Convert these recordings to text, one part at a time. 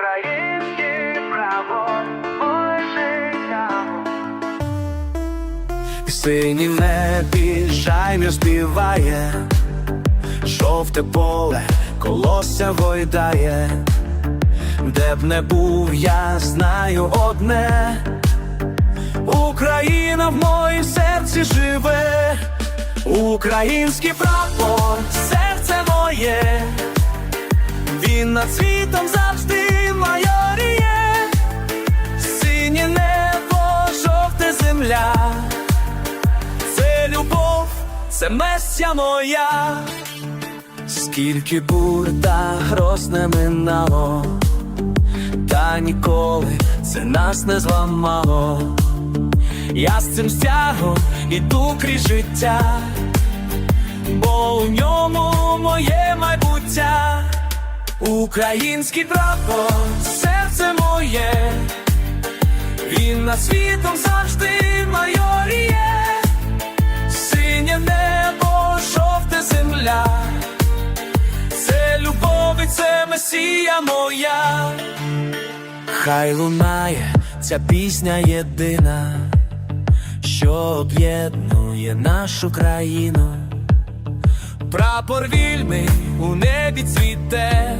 Українське право, моє життя. В синім небі жайне співає, жовте поле колося гойдає, де б не був, я знаю одне, Україна в моїм серці живе, український прапор, серце моє, він над світом завжди це меся моя, скільки бур та минало, та ніколи це нас не зламало. Я з цим стягом іду крізь життя, бо у ньому моє майбуття, український прапор, серце моє, він над світом завжди майоріє. Синє небо, це моя. Хай лунає ця пісня єдина, що об'єднує нашу країну. Прапор вільний у небі цвіте,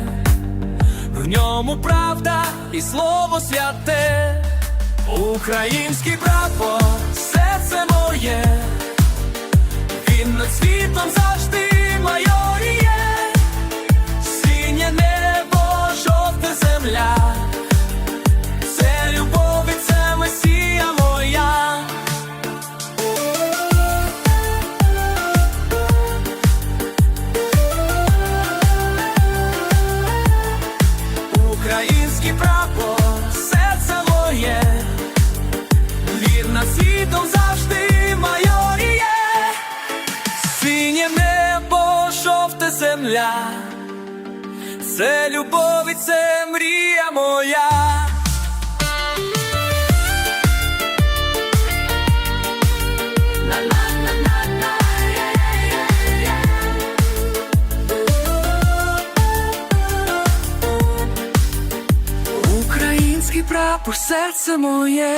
в ньому правда і слово святе, український прапор, серце моє. Він над світом завжди Український прапор, серце моє, вірна світом завжди майоріє. Синє небо, жовте земля, це любов і це мрія моя. Прапор, серце моє.